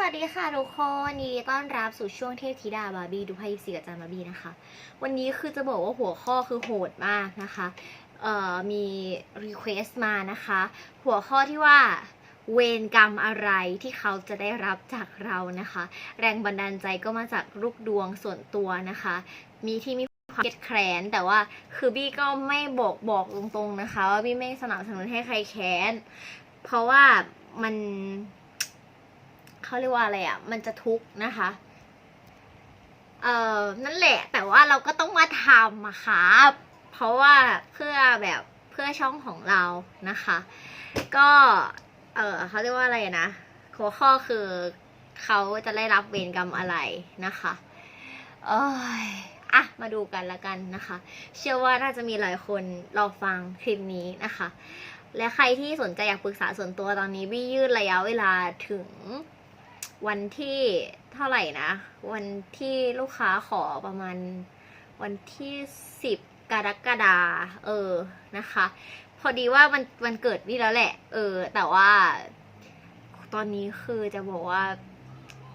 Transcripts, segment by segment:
สวัสดีค่ะทุกคนยินดีต้อนรับสู่ช่วงเทพธิดาบาร์บี้ดูไพ่สีกับจานบาร์บี้นะคะ วันนี้คือจะบอกว่าหัวข้อคือโหดมากนะคะเอ่อมีรีเควสต์มานะคะ หัวข้อที่ว่าเวรกรรมอะไรที่เขาจะได้รับจากเรานะคะ แรงบันดาลใจก็มาจากลูกดวงส่วนตัวนะคะ มีที่มีความเกลียดแค้นแต่ว่าคือบี้ก็ไม่บอกบอกตรงๆนะคะ ว่าบี้ไม่สนับสนุนให้ใครแค้น เพราะว่ามัน เขาเรียกว่าอะไรอะ มันจะทุกข์นะคะ เอ่อ นั่นแหละ แต่ว่าเราก็ต้องมาทำอะครับเพราะว่าเพื่อแบบเพื่อช่องของเรานะคะ ก็ เออเขาเรียกว่าอะไรนะหัวข้อคือเขาจะได้รับเวรกรรมอะไรนะคะเอ้ยอะ มาดูกันละกันนะคะ เชื่อว่าน่าจะมีหลายคนรอฟังคลิปนี้นะคะ และใครที่สนใจอยากปรึกษาส่วนตัวตอนนี้บี้ยืดระยะเวลาถึง วันที่เท่าไหร่นะ วันที่ลูกค้าขอประมาณวันที่สิบกรกฎาเออนะคะ พอดีว่ามันมันเกิดบี้แล้วแหละ เออ แต่ว่าตอนนี้คือจะบอกว่า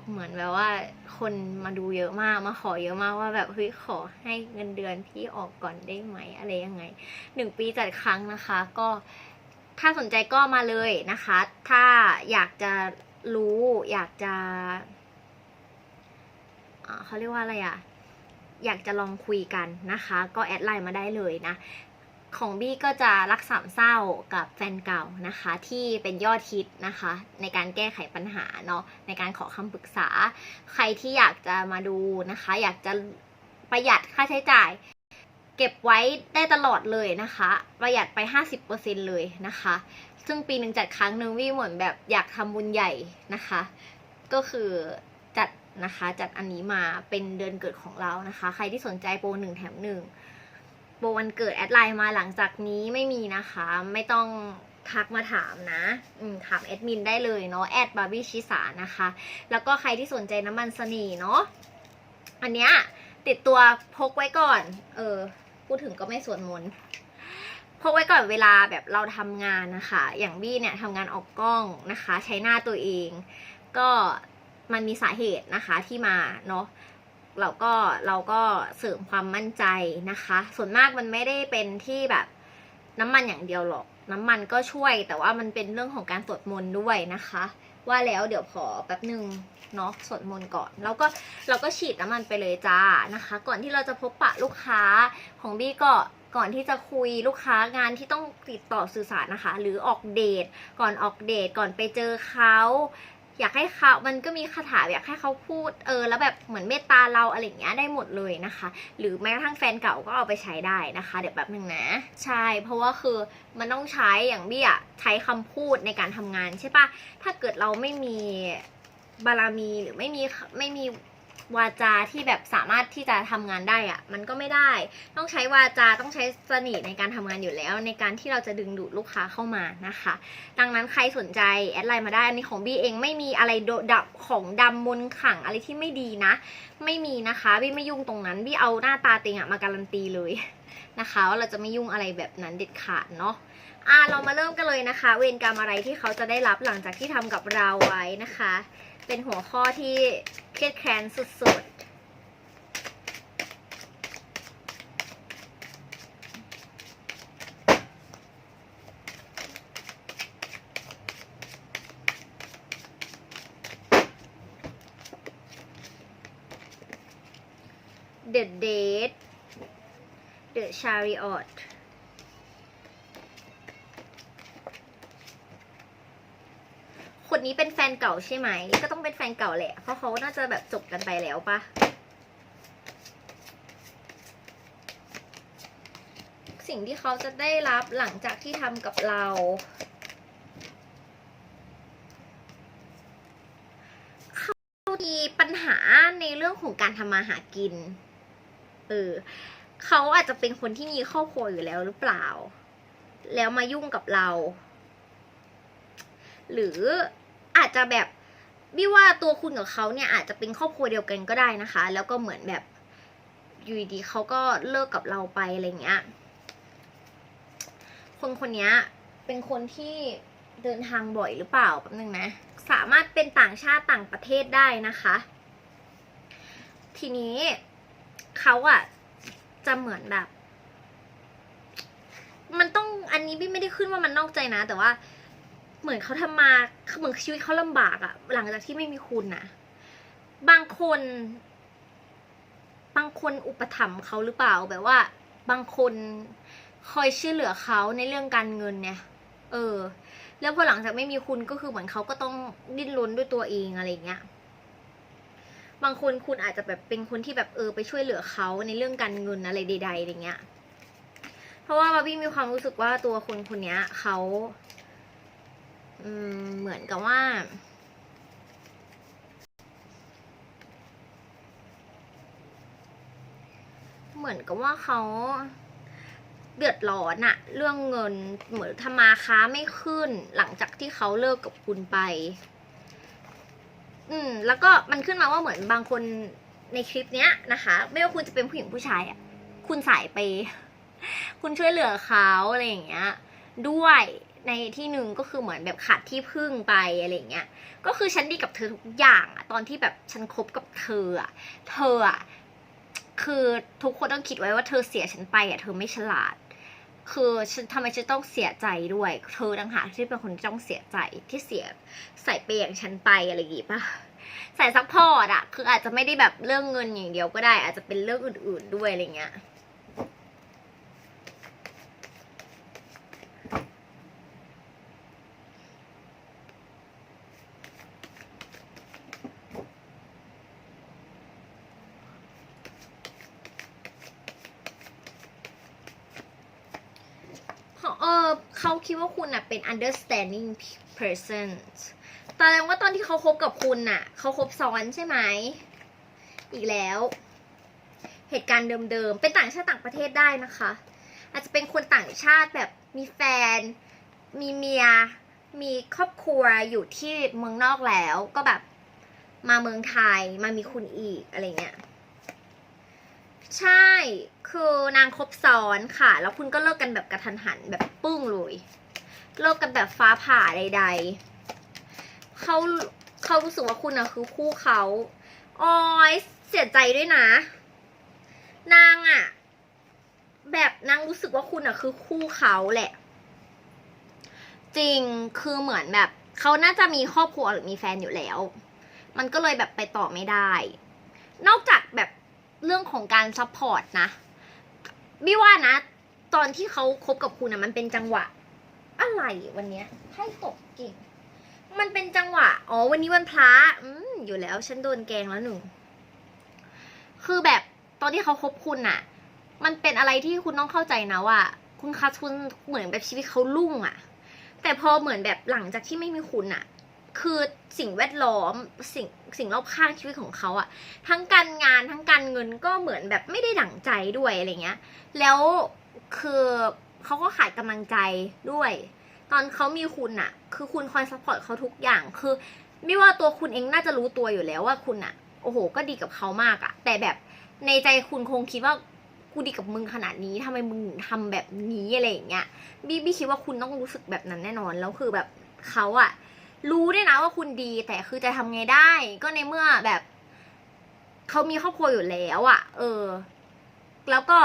เหมือนแบบว่า คนมาดูเยอะมากมาขอเยอะมากว่าแบบเฮ้ยขอให้เงินเดือนพี่ออกก่อนได้ไหมอะไรยังไงหนึ่งปีจัดครั้งนะคะ ก็ถ้าสนใจก็มาเลยนะคะ ถ้าอยากจะ รู้อยากจะเขาเรียกว่าอะไรอะอยากจะลองคุยกันนะคะ ก็แอดไลน์มาได้เลยนะ ของบี้ก็จะรักสามเศร้ากับแฟนเก่านะคะ ที่เป็นยอดฮิตนะคะ ในการแก้ไขปัญหาเนาะในการขอคำปรึกษา ใครที่อยากจะมาดูนะคะ อยากจะประหยัดค่าใช้จ่าย เก็บไว้ได้ตลอดเลยนะคะ ประหยัดไป 50%เลยนะคะ ซึ่งปีหนึ่งจัดครั้งหนึ่งวี่เหมือนแบบอยากทำบุญใหญ่นะคะ ก็คือจัดนะคะจัดอันนี้มาเป็นเดือนเกิดของเรานะคะ ใครที่สนใจโปรหนึ่งแถมหนึ่งโปรวันเกิดแอดไลน์มาหลังจากนี้ไม่มีนะคะ ไม่ต้องทักมาถามนะ อืมถามแอดมินได้เลยเนาะแอดบาร์บี้ชิสานะคะ แล้วก็ใครที่สนใจน้ำมันสนีเนาะอันเนี้ยติดตัวพกไว้ก่อน เออ พูดถึงก็ไม่สวนมนต์ พกไว้ก่อนเวลาแบบเราทำงานนะคะ อย่างบี้เนี่ยทำงานออกกล้องนะคะ ใช้หน้าตัวเอง ก็มันมีสาเหตุนะคะที่มาเนาะเราก็เราก็เสริมความมั่นใจนะคะ ส่วนมากมันไม่ได้เป็นที่แบบน้ำมันอย่างเดียวหรอก น้ำมันก็ช่วย แต่ว่ามันเป็นเรื่องของการสวดมนต์ด้วยนะคะ ว่าแล้วเดี๋ยวขอแป๊บหนึ่งเนาะสวดมนต์ก่อน แล้วก็เราก็ฉีดน้ำมันไปเลยจ้านะคะ ก่อนที่เราจะพบปะลูกค้าของบี้ก็ ก่อนที่จะคุยลูกค้างานที่ต้องติดต่อสื่อสารนะคะ หรือออกเดท ก่อนออกเดทก่อนไปเจอเขาอยากให้เขา มันก็มีคาถาอยากให้เขาพูด เออ แล้วแบบเหมือนเมตตาเราอะไรอย่างเงี้ยได้หมดเลยนะคะ หรือแม้กระทั่งแฟนเก่าก็เอาไปใช้ได้นะคะ เดี๋ยวแป๊บหนึ่งนะ ใช่ เพราะว่าคือมันต้องใช้อย่างเบี้อะใช้คำพูดในการทำงานใช่ปะถ้าเกิดเราไม่มีบารมีหรือไม่มีไม่มี วาจาที่แบบสามารถที่จะทำงานได้อะมันก็ไม่ได้ ต้องใช้วาจาต้องใช้สน่ห์ในการทำงานอยู่แล้ว ในการที่เราจะดึงดูดลูกค้าเข้ามานะคะ ดังนั้นใครสนใจแอดไลน์มาได้ อันนี้ของบี้เองไม่มีอะไรโดดับของดำมนขังอะไรที่ไม่ดีนะ ไม่มีนะคะบี้ไม่ยุ่งตรงนั้นบี้เอาหน้าตาเต็งอะมาการันตีเลยนะคะว่าเราจะไม่ยุ่งอะไรแบบนั้นเด็ดขาดเนาะอะเรามาเริ่มกันเลยนะคะ เวรกรรมอะไรที่เขาจะได้รับหลังจากที่ทำกับเราไว้นะคะ เป็นหัวข้อที่เครียดแค้นสุดๆ The Date The Chariot คน นี้เป็นแฟนเก่าใช่ไหม ก็ต้องเป็นแฟนเก่าแหละ เพราะเขาน่าจะแบบจบกันไปแล้วปะสิ่งที่เขาจะได้รับหลังจากที่ทำกับเรา เขามีปัญหาในเรื่องของการทำมาหากิน เออ เขาอาจจะเป็นคนที่มีครอบครัวอยู่แล้วหรือเปล่า แล้วมายุ่งกับเรา หรือ อาจจะแบบบี้ว่าตัวคุณกับเขาเนี่ยอาจจะเป็นครอบครัวเดียวกันก็ได้นะคะ แล้วก็เหมือนแบบอยู่ดีเขาก็เลิกกับเราไปอะไรเงี้ย คนคนนี้เป็นคนที่เดินทางบ่อยหรือเปล่าแป๊บนึงนะ สามารถเป็นต่างชาติต่างประเทศได้นะคะ ทีนี้เขาอะจะเหมือนแบบ มันต้องอันนี้พี่ไม่ได้ขึ้นว่ามันนอกใจนะ แต่ว่า เหมือนเขาทำมาเหมือนชีวิตเขาลำบากอะหลังจากที่ไม่มีคุณนะบางคน บางคนอุปถัมภ์เขาหรือเปล่าแบบว่า บางคนคอยช่วยเหลือเขาในเรื่องการเงินเนี่ย เออ แล้วพอหลังจากไม่มีคุณก็คือเหมือนเขาก็ต้องดิ้นรนด้วยตัวเองอะไรเงี้ยบางคนคุณอาจจะแบบเป็นคนที่แบบเออไปช่วยเหลือเขาในเรื่องการเงินอะไรใดๆอะไรเงี้ย เพราะว่าบาร์บี้มีความรู้สึกว่าตัวคนคนนี้เขา เหมือนกับว่า เหมือนกับว่าเขาเดือดร้อนอะเรื่องเงินเหมือนทำมาค้าไม่ขึ้น หลังจากที่เขาเลิกกับคุณไป อืม แล้วก็มันขึ้นมาว่าเหมือนบางคนในคลิปเนี้ยนะคะ ไม่ว่าคุณจะเป็นผู้หญิงผู้ชายอะคุณสายไป คุณช่วยเหลือเขาอะไรอย่างเงี้ย ด้วย ในที่หนึ่งก็คือเหมือนแบบขาดที่พึ่งไปอะไรเงี้ย ก็คือฉันดีกับเธอทุกอย่างอะตอนที่แบบฉันคบกับเธออะเธออะคือทุกคนต้องคิดไว้ว่าเธอเสียฉันไปอะเธอไม่ฉลาด คือฉันทำไมฉันต้องเสียใจด้วย เธอต่างหากที่เป็นคนต้องเสียใจที่เสียใส่เปย์อย่างฉันไปอะไรอย่างงี้ปะใส่ซัพพอร์ตอะคืออาจจะไม่ได้แบบเรื่องเงินอย่างเดียวก็ได้ อาจจะเป็นเรื่องอื่น ๆด้วยอะไรเงี้ย เขาเออเขาคิดว่า understanding person แสดงว่าตอนที่เขาคบกับคุณน่ะ เขาคบซ้อนใช่ไหม อีกแล้ว เหตุการณ์เดิมๆ เป็นต่างชาติต่างประเทศได้นะคะ อาจจะเป็นคนต่างชาติแบบมีแฟน มีเมีย มีครอบครัวอยู่ที่เมืองนอกแล้ว ก็แบบมาเมืองไทย มามีคุณอีกอะไรเงี้ย ใช่ คือนางคบซ้อนค่ะ แล้วคุณก็เลิกกันแบบกระทันหันแบบปึ้งเลย เลิกกันแบบฟ้าผ่าใด ๆ เขาเขารู้สึกว่าคุณอะคือคู่เขาออยเสียใจด้วยนะ นางอะแบบนางรู้สึกว่าคุณอะคือคู่เขาแหละ จริงคือเหมือนแบบเขาน่าจะมีครอบครัวหรือมีแฟนอยู่แล้ว มันก็เลยแบบไปต่อไม่ได้ นอกจากแบบเรื่องของการซัพพอร์ตนะบี้ว่านะ ตอนที่เขาคบกับคุณนะมันเป็นจังหวะ อะไรวันเนี้ยให้ตกเก่ง มันเป็นจังหวะ อ๋อ วันนี้วันพระอืมอยู่แล้ว ฉันโดนแกงแล้วหนึ่งคือแบบตอนที่เขาคบคุณน่ะมันเป็นอะไรที่คุณต้องเข้าใจนะว่า คุณคัสคุณเหมือนแบบชีวิตเขาลุ่งอะแต่พอเหมือนแบบหลังจากที่ไม่มีคุณน่ะคือสิ่งแวดล้อมสิ่งสิ่งรอบข้างชีวิตของเขาอะทั้งการงานทั้งการเงินก็เหมือนแบบไม่ได้ดั่งใจด้วยอะไรเงี้ย แล้วคือ เขาก็ขาดกำลังใจด้วย ตอนเขามีคุณอะคือคุณคอยซัพพอร์ตเขาทุกอย่าง คือ ไม่ว่าตัวคุณเองน่าจะรู้ตัวอยู่แล้วว่าคุณอะโอ้โห ก็ดีกับเขามากอะแต่แบบในใจคุณคงคิดว่ากูดีกับมึงขนาดนี้ทำไมมึงถึงทำแบบนี้อะไรอย่างเงี้ยบี้บี้คิดว่าคุณต้องรู้สึกแบบนั้นแน่นอนแล้วคือแบบเขาอะรู้ด้วยนะว่าคุณดีแต่คือจะทำไงได้ ก็ในเมื่อแบบเขามีครอบครัวอยู่แล้วอะเออ แล้วก็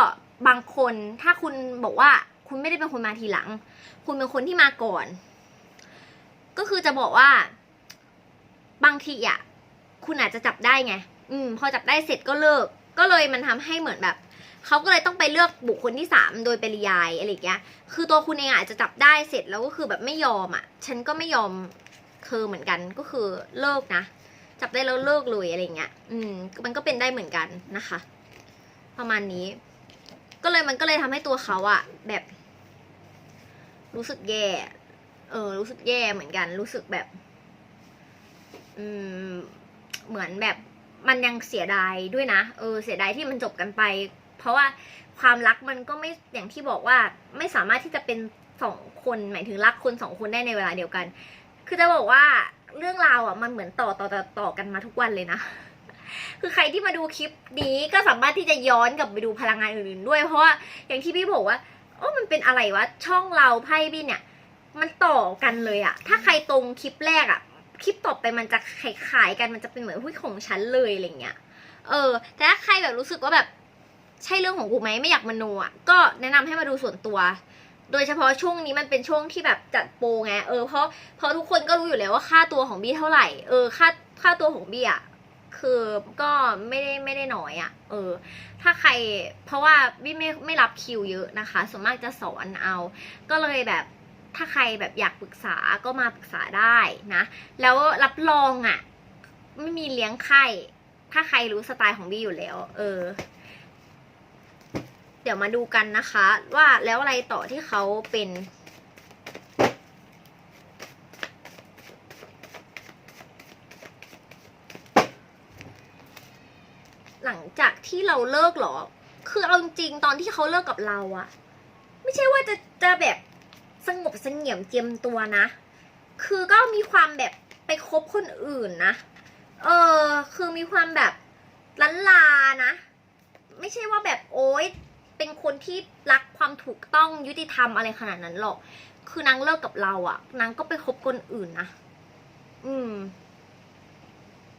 บางคนถ้าคุณบอกว่า คุณไม่ได้เป็นคนมาทีหลัง คุณเป็นคนที่มาก่อน ก็คือจะบอกว่า บางทีอะคุณอาจจะจับได้ไง อืม พอจับได้เสร็จก็เลิก ก็เลยมันทำให้เหมือนแบบเขาก็เลยต้องไปเลือกบุคคลที่สามโดยปริยายอะไรอย่างเงี้ย คือตัวคุณเองอาจจะจับได้เสร็จแล้วก็คือแบบไม่ยอมอะฉันก็ไม่ยอมเธอเหมือนกันก็คือเลิกนะ จับได้แล้วเลิกเลยอะไรเงี้ย อืม มันก็เป็นได้เหมือนกันนะคะ ประมาณนี้ ก็เลยมันก็เลยทำให้ตัวเขาอะแบบ รู้สึกแย่ เออ รู้สึกแย่เหมือนกัน รู้สึกแบบ อืม เหมือนแบบ มันยังเสียดายด้วยนะ เออ เสียดายที่มันจบกันไป เพราะว่าความรักมันก็ไม่อย่างที่บอกว่า ไม่สามารถที่จะเป็นสองคนหมายถึงรักคนสองคนได้ในเวลาเดียวกัน คือจะบอกว่าเรื่องราวอะมันเหมือนต่อต่อต่อต่อกันมาทุกวันเลยนะ คือใครที่มาดูคลิปนี้ก็สามารถที่จะย้อนกลับไปดูพลังงานอื่นๆด้วย เพราะว่าอย่างที่พี่บอกว่า โอ้มันเป็นอะไรวะ ช่องเราไพ่พี่เนี่ย มันต่อกันเลยอะถ้าใครตรงคลิปแรกอะคลิปต่อไปมันจะคล้ายๆกันมันจะเป็นเหมือนหุ้ยของฉันเลยอะไรเงี้ย เออ แต่ถ้าใครแบบรู้สึกว่าแบบ ใช่เรื่องของกูไหมไม่อยากมโนอะก็แนะนำให้มาดูส่วนตัว โดยเฉพาะช่วงนี้มันเป็นช่วงที่แบบจัดโปรไงเออเพราะเพราะทุกคนก็รู้อยู่แล้วว่าค่าตัวของบี้เท่าไหร่เออค่าค่าตัวของบี้อะ คือก็ไม่ได้ไม่ได้น้อยอะ เออ ถ้าใครเพราะว่าบี้ไม่ไม่รับคิวเยอะนะคะ ส่วนมากจะสอนเอา ก็เลยแบบถ้าใครแบบอยากปรึกษาก็มาปรึกษาได้นะ แล้วรับรองอะ ไม่มีเลี้ยงไข่ถ้าใครรู้สไตล์ของบี้อยู่แล้ว เออ เดี๋ยวมาดูกันนะคะ ว่าแล้วอะไรต่อที่เขาเป็น หลัง จากที่เราเลิกหรอ คือเอาจริงตอนที่เขาเลิกกับเราอะไม่ใช่ว่าจะจะแบบสงบเสงี่ยมเจียมตัวนะ คือก็มีความแบบไปคบคนอื่นนะ เออ คือมีความแบบลันลานะ ไม่ใช่ว่าแบบโอ๊ยเป็นคนที่รักความถูกต้องยุติธรรมอะไรขนาดนั้นหรอก คือนางเลิกกับเราอะนางก็ไปคบคนอื่นนะ อืม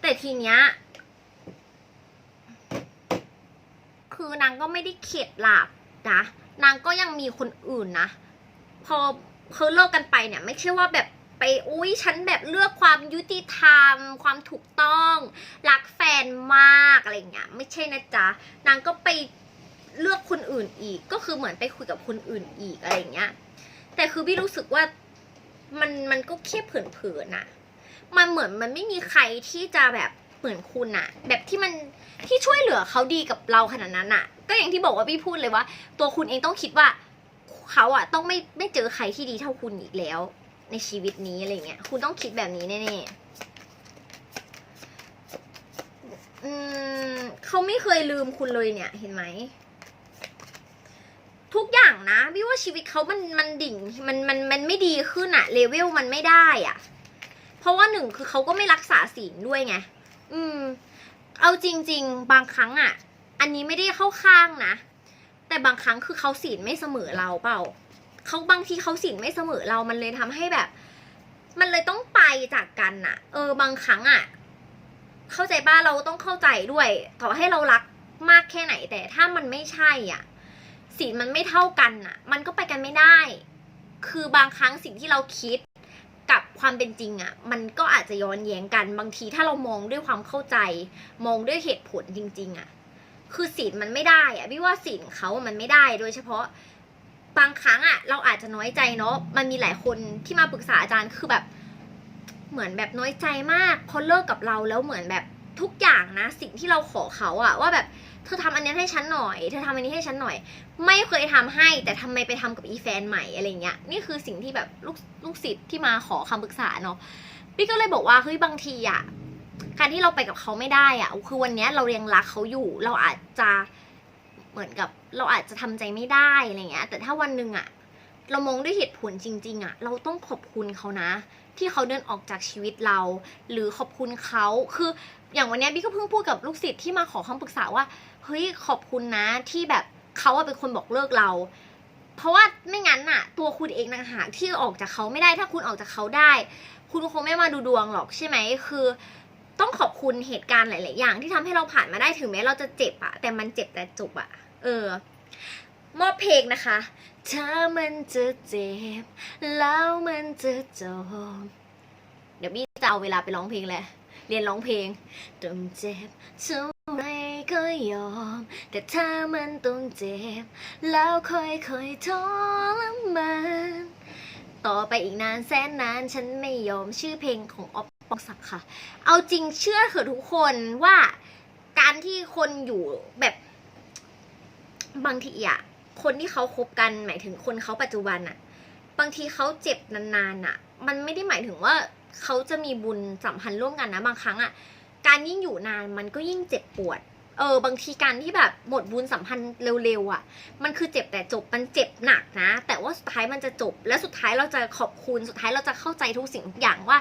แต่ทีเนี้ย คือนางก็ไม่ได้เข็ดหลาบนะ นางก็ยังมีคนอื่นนะ พอเขาเลิกกันไปเนี่ยไม่ใช่ว่าแบบไปอุ้ยฉันแบบเลือกความยุติธรรม ความถูกต้องรักแฟนมากอะไรเงี้ยไม่ใช่นะจ๊ะนางก็ไปเลือกคนอื่นอีก ก็คือเหมือนไปคุยกับคนอื่นอีกอะไรเงี้ย แต่คือพี่รู้สึกว่ามันมันก็แค่เผินๆน่ะ มันเหมือนมันไม่มีใครที่จะแบบ เหมือนคุณอะแบบที่มันที่ช่วยเหลือเขาดีกับเราขนาดนั้นอะก็อย่างที่บอกว่าพี่พูดเลยว่า ตัวคุณเองต้องคิดว่าเขาอะต้องไม่ไม่เจอใครที่ดีเท่าคุณอีกแล้ว ในชีวิตนี้อะไรเงี้ยคุณต้องคิดแบบนี้แน่ๆอืมเขาไม่เคยลืมคุณเลยเนี่ย เห็นไหมทุกอย่างนะพี่ว่าชีวิตเขามันมันดิ่งมันมันมันไม่ดีขึ้นอะเลเวลมันไม่ได้อะเพราะว่าหนึ่งคือเขาก็ไม่รักษาศีลด้วยไง อืม เอาจริง ๆ บางครั้งอะอันนี้ไม่ได้เข้าข้างนะ แต่บางครั้งคือเขาศีลไม่เสมอเราเปล่าเขาบางทีเขาศีลไม่เสมอเรามันเลยทำให้แบบ มันเลยต้องไปจากกันน่ะ เออ บางครั้งอะเข้าใจป้าเราต้องเข้าใจด้วย ต่อให้เรารักมากแค่ไหน แต่ถ้ามันไม่ใช่อะศีลมันไม่เท่ากันน่ะ มันก็ไปกันไม่ได้ คือบางครั้งสิ่งที่เราคิด กับความเป็นจริงอะมันก็อาจจะย้อนแย้งกันบางทีถ้าเรามองด้วยความเข้าใจ มองด้วยเหตุผลจริง ๆอะคือศีลมันไม่ได้อะพี่ว่าศีลเขามันไม่ได้โดยเฉพาะบางครั้งอะเราอาจจะน้อยใจเนาะมันมีหลายคนที่มาปรึกษาอาจารย์คือแบบ เหมือนแบบน้อยใจมากพอเลิกกับเราแล้วเหมือนแบบ ทุกอย่างนะ สิ่งที่เราขอเขาอะว่าแบบเธอทำอันนี้ให้ฉันหน่อย เธอทำอันนี้ให้ฉันหน่อย ไม่เคยทำให้ แต่ทำไมไปทำกับอีแฟนใหม่อะไรเงี้ยนี่คือสิ่งที่แบบลูกลูกศิษย์ที่มาขอคำปรึกษาเนาะพี่ก็เลยบอกว่าเฮ้ยบางทีอะการที่เราไปกับเขาไม่ได้อะคือวันนี้ยเรายังรักเขาอยู่ เราอาจจะเหมือนกับเราอาจจะทำใจไม่ได้อะไรเงี้ย แต่ถ้าวันหนึ่งอะเรามองด้วยเหตุผลจริง ๆอะเราต้องขอบคุณเขานะ ที่เขาเดินออกจากชีวิตเรา หรือขอบคุณเขาคือ อย่างวันนี้บี้ก็เพิ่งพูดกับลูกศิษย์ที่มาขอคำปรึกษาว่าเฮ้ยขอบคุณนะที่แบบเขาเป็นคนบอกเลิกเรา เพราะว่าไม่งั้นน่ะ ตัวคุณเองนะหากที่ออกจากเขาไม่ได้ถ้าคุณออกจากเขาได้ คุณคงไม่มาดูดวงหรอกใช่ไหมคือ ต้องขอบคุณเหตุการณ์หลาย ๆ อย่าง ที่ทำให้เราผ่านมาได้ถึงแม้เราจะเจ็บอะแต่มันเจ็บแต่จบอะเออมอบเพลงนะคะถ้ามันจะเจ็บแล้วมันจะจบเดี๋ยวบี้จะเอาเวลาไปร้องเพลงแหละ เรียนร้องเพลงต้องเจ็บเท่าไรก็ยอม แต่ถ้ามันต้องเจ็บ แล้วค่อยๆทรมานต่อไปอีกนานแสนนานฉันไม่ยอมชื่อเพลงของอ๊อฟปองศักดิ์ค่ะ เอาจริงเชื่อเถอะทุกคนว่าการที่คนอยู่แบบบางทีอะคนที่เขาคบกันหมายถึงคนเขาปัจจุบันอะบางทีเขาเจ็บนานๆอะมันไม่ได้หมายถึงว่า เขาจะมีบุญสัมพันธ์ร่วมกันนะบางครั้งอะการยิ่งอยู่นานมันก็ยิ่งเจ็บปวด เออบางทีการที่แบบหมดบุญสัมพันธ์เร็วๆอะ่ะ มันคือเจ็บแต่จบมันเจ็บหนักนะ แต่ว่าสุดท้ายมันจะจบ และสุดท้ายเราจะขอบคุณสุดท้ายเราจะเข้าใจทุกสิ่งทุกอย่างว่า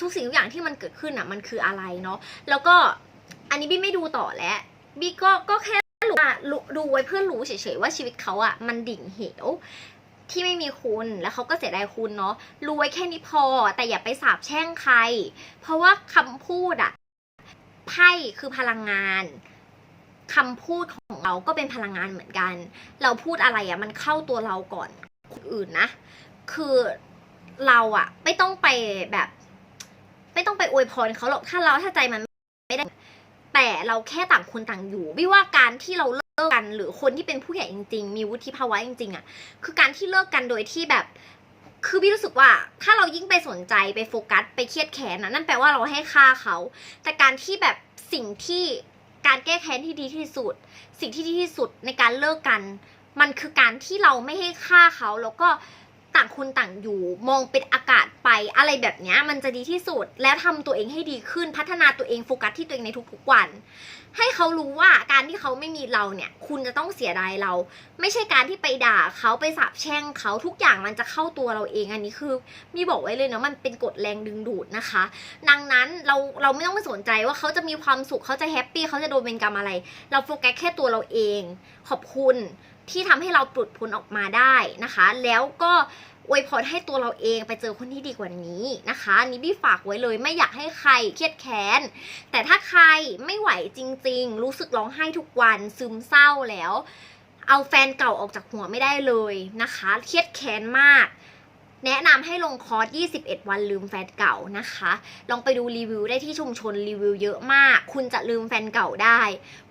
ทุกสิ่งทุกอย่างที่มันเกิดขึ้นอะมันคืออะไรเนาะแล้วก็อันนี้บี้ไม่ดูต่อแล้วบี้ก็ก็แค่รู้ดูไว้เพื่อรู้เฉยๆว่าชีวิตเขาอะมันดิ่งเหว ที่ไม่มีคุณแล้วเขาก็เสียดายคุณเนาะรว้แค่นี้พอ แต่อย่าไปสาบแช่งใคร เพราะว่าคำพูดอะไพ่คือพลังงานคำพูดของเราก็เป็นพลังงานเหมือนกัน เราพูดอะไรอะมันเข้าตัวเราก่อนคนอื่นนะ คือเราอะไม่ต้องไปแบบ ไม่ต้องไปอวยพรเขาหรอกถ้าเราถ้าใจมันไม่ได้ แต่เราแค่ต่างคนต่างอยู่ไม่ว่าการที่เรา เลิกกันหรือคนที่เป็นผู้ใหญ่จริง ๆ มีวุฒิภาวะจริงๆอะคือการที่เลิกกันโดยที่แบบ คือพี่รู้สึกว่าถ้าเรายิ่งไปสนใจไปโฟกัสไปเครียดแค้นนะนั่นแปลว่าเราให้ค่าเขา แต่การที่แบบสิ่งที่การแก้แค้นที่ดีที่สุด สิ่งที่ดีที่สุดในการเลิกกัน มันคือการที่เราไม่ให้ค่าเขาแล้วก็ ต่างคนต่างอยู่ มองเป็นอากาศไปอะไรแบบเนี้ยมันจะดีที่สุด แล้วทำตัวเองให้ดีขึ้นพัฒนาตัวเองโฟกัสที่ตัวเองในทุกๆวัน ให้เขารู้ว่าการที่เขาไม่มีเราเนี่ย คุณจะต้องเสียดายเรา ไม่ใช่การที่ไปด่าเขาไปสาบแช่งเขาทุกอย่างมันจะเข้าตัวเราเองอันนี้คือ มีบอกไว้เลยนะมันเป็นกฎแรงดึงดูดนะคะ ดังนั้นเราเราไม่ต้องไปสนใจว่าเขาจะมีความสุขเขาจะแฮปปี้เขาจะโดนเป็นกรรมอะไร เราโฟกัสแค่ตัวเราเอง ขอบคุณ ที่ทำให้เราปลุดพ้นออกมาได้นะคะ แล้วก็อวยพรให้ตัวเราเองไปเจอคนที่ดีกว่านี้นะคะนี้บี้ฝากไว้เลยไม่อยากให้ใครเครียดแค้น แต่ถ้าใครไม่ไหวจริง ๆ รู้สึกร้องไห้ทุกวันซึมเศร้าแล้ว เอาแฟนเก่าออกจากหัวไม่ได้เลยนะคะ เครียดแค้นมาก แนะนำให้ลงคอร์ส 21 วันลืมแฟนเก่านะคะ ลองไปดูรีวิวได้ที่ชุมชนรีวิวเยอะมาก คุณจะลืมแฟนเก่าได้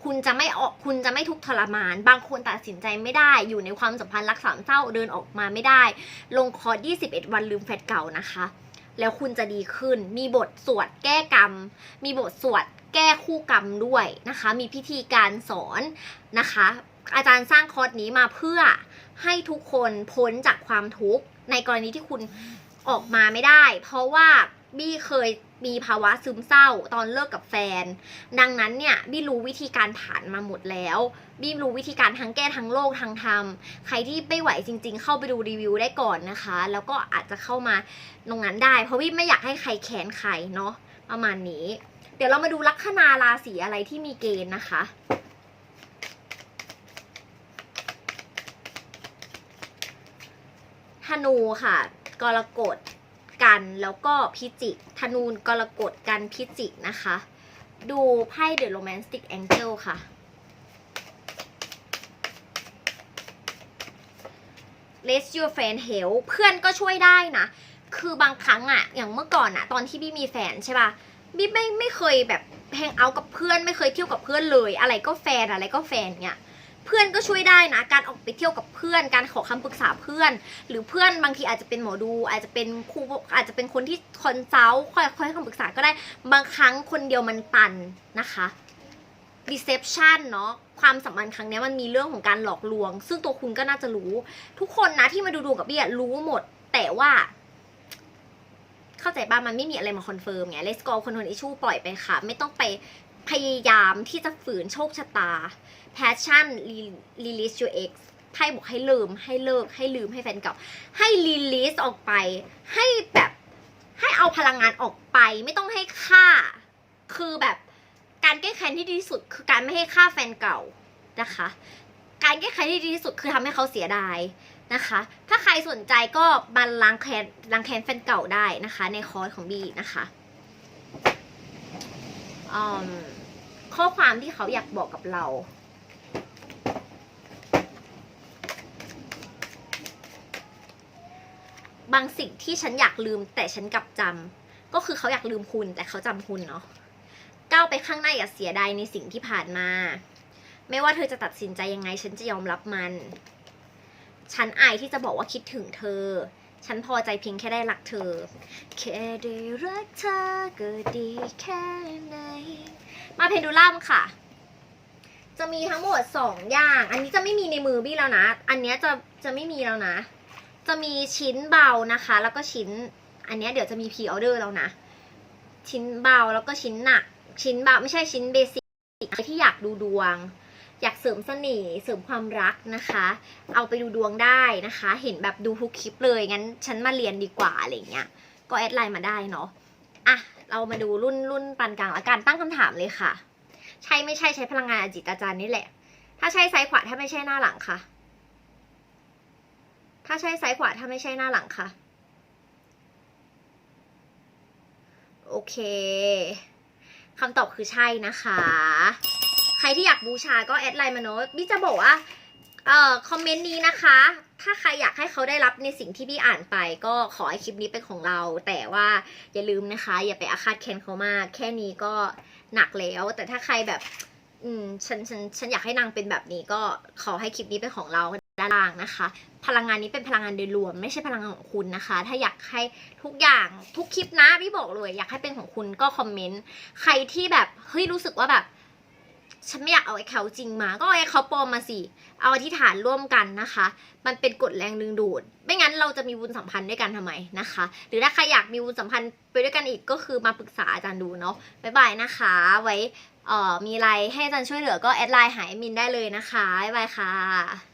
คุณจะไม่ออกคุณจะไม่ทุกข์ทรมาน บางคนตัดสินใจไม่ได้ อยู่ในความสัมพันธ์รักสามเศร้าเดินออกมาไม่ได้ ลงคอร์ส 21 วันลืมแฟนเก่านะคะ แล้วคุณจะดีขึ้น มีบทสวดแก้กรรม มีบทสวดแก้คู่กรรมด้วยนะคะ มีพิธีการสอนนะคะ อาจารย์สร้างคอร์สนี้มาเพื่อให้ทุกคนพ้นจากความทุกข์ ในกรณีที่คุณออกมาไม่ได้ เพราะว่าบี้เคยมีภาวะซึมเศร้าตอนเลิกกับแฟน ดังนั้นเนี่ยบี้รู้วิธีการผ่านมาหมดแล้วบี้รู้วิธีการทั้งแก้ทั้งโลกทั้งทำใครที่ไม่ไหวจริง ๆ เข้าไปดูรีวิวได้ก่อนนะคะ แล้วก็อาจจะเข้ามาตรงนั้นได้ เพราะบี้ไม่อยากให้ใครแค้นใครเนาะประมาณนี้ เดี๋ยวเรามาดูลัคนาราศีอะไรที่มีเกณฑ์นะคะ นูค่ะ กรกฎกันแล้วก็พิจิก ธนูกรกฎกันพิจิกนะคะ ดูไพ่ The Romantic Angel ค่ะ Let your friend help เพื่อนก็ช่วยได้นะ คือบางครั้งอะอย่างเมื่อก่อนอะตอนที่บี้มีแฟนใช่ปะบี้ไม่ไม่เคยแบบแฮงเอาท์กับเพื่อนไม่เคยเที่ยวกับเพื่อนเลย อะไรก็แฟนอะไรก็แฟนเนี่ย เพื่อนก็ช่วยได้นะ การออกไปเที่ยวกับเพื่อน การขอคำปรึกษาเพื่อน หรือเพื่อนบางทีอาจจะเป็นหมอดู อาจจะเป็นครูอาจจะเป็นคนที่คอนซัลท์คอยคอยให้คำปรึกษาก็ได้บางครั้งคนเดียวมันตันนะคะ deception เนาะความสัมพันธ์ครั้งนี้มันมีเรื่องของการหลอกลวง ซึ่งตัวคุณก็น่าจะรู้ ทุกคนนะที่มาดูดูกับบี้อะรู้หมด แต่ว่า เข้าใจป่ะมันไม่มีอะไรมาคอนเฟิร์มไง let's go คนคนอิชูปล่อยไปค่ะ ไม่ต้องไป พยายามที่จะฝืนโชคชะตา passion release your ex ไพ่บอกให้ลืม ให้เลิก ให้ลืมให้แฟนเก่า ให้ release ออกไป ให้แบบให้เอาพลังงานออกไป ไม่ต้องให้ค่า คือแบบการแก้แค้นที่ดีที่สุด คือการไม่ให้ค่าแฟนเก่านะคะ การแก้แค้นที่ดีที่สุดคือทำให้เขาเสียดายนะคะ ถ้าใครสนใจก็มาล้างแค้นล้างแค้นแฟนเก่าได้นะคะ ในคอร์สของบีนะคะอืม ข้อความที่เขาอยากบอกกับเรา บางสิ่งที่ฉันอยากลืม แต่ฉันกลับจำก็คือเขาอยากลืมคุณแต่เขาจำคุณเนาะก้าวไปข้างหน้าอย่าเสียดายในสิ่งที่ผ่านมา ไม่ว่าเธอจะตัดสินใจยังไง ฉันจะยอมรับมัน ฉันอายที่จะบอกว่าคิดถึงเธอ ฉันพอใจเพียงแค่ได้รักเธอ แค่ได้รักเธอก็ดีแค่ไหน มาเพนดูลัมค่ะ จะมีทั้งหมดสองอย่าง อันนี้จะไม่มีในมือบี้แล้วนะ อันเนี้ยจะจะไม่มีแล้วนะ จะมีชิ้นเบานะคะ แล้วก็ชิ้น อันเนี้ยเดี๋ยวจะมีพรีออเดอร์แล้วนะ ชิ้นเบาแล้วก็ชิ้นหนัก ชิ้นเบาไม่ใช่ชิ้นเบสิกใครที่อยากดูดวง อยากเสริมเสน่ห์เสริมความรักนะคะ เอาไปดูดวงได้นะคะ เห็นแบบดูทุกคลิปเลยงั้นฉันมาเรียนดีกว่าอะไรเงี้ย ก็แอดไลน์มาได้เนาะอะ เรามาดูรุ่นรุ่นปานกลางละกันตั้งคำถามเลยค่ะ ใช่ไม่ใช่ใช้พลังงานอจิตอาจารย์นี่แหละ ถ้าใช่ซ้ายขวาถ้าไม่ใช่หน้าหลังค่ะ ถ้าใช่ซ้ายขวาถ้าไม่ใช่หน้าหลังค่ะ โอเคคำตอบคือใช่นะคะ ใครที่อยากบูชาก็แอดไลน์มาเนอะบี้จะบอกว่าเอ่อคอมเมนต์นี้นะคะ ถ้าใครอยากให้เขาได้รับในสิ่งที่พี่อ่านไป ก็ขอให้คลิปนี้เป็นของเรา แต่ว่าอย่าลืมนะคะ อย่าไปอาฆาตแค้นเขามาก แค่นี้ก็หนักแล้ว แต่ถ้าใครแบบ อืมฉันฉันฉันอยากให้นางเป็นแบบนี้ก็ขอให้คลิปนี้เป็นของเราด้านล่างนะคะ พลังงานนี้เป็นพลังงานโดยรวม ไม่ใช่พลังงานของคุณนะคะ ถ้าอยากให้ทุกอย่างทุกคลิปนะพี่บอกเลย อยากให้เป็นของคุณก็คอมเมนต์ใครที่แบบเฮ้ยรู้สึกว่าแบบ ฉันไม่อยากเอาไอ้เขาจริงมา ก็เอาไอ้เขาปลอมมาสิ เอาอธิษฐานร่วมกันนะคะ มันเป็นกฎแรงดึงดูด ไม่งั้นเราจะมีวุญสัมพันธ์ด้วยกันทำไมนะคะ หรือถ้าใครอยากมีวุญสัมพันธ์ไปด้วยกันอีกก็คือมาปรึกษาอาจารย์ดูเนาะบ๊ายบายนะคะ ไว้เอ่อมีอะไรให้อาจารย์ช่วยเหลือก็แอดไลน์หาแอดมินได้เลยนะคะบ๊ายบายค่ะ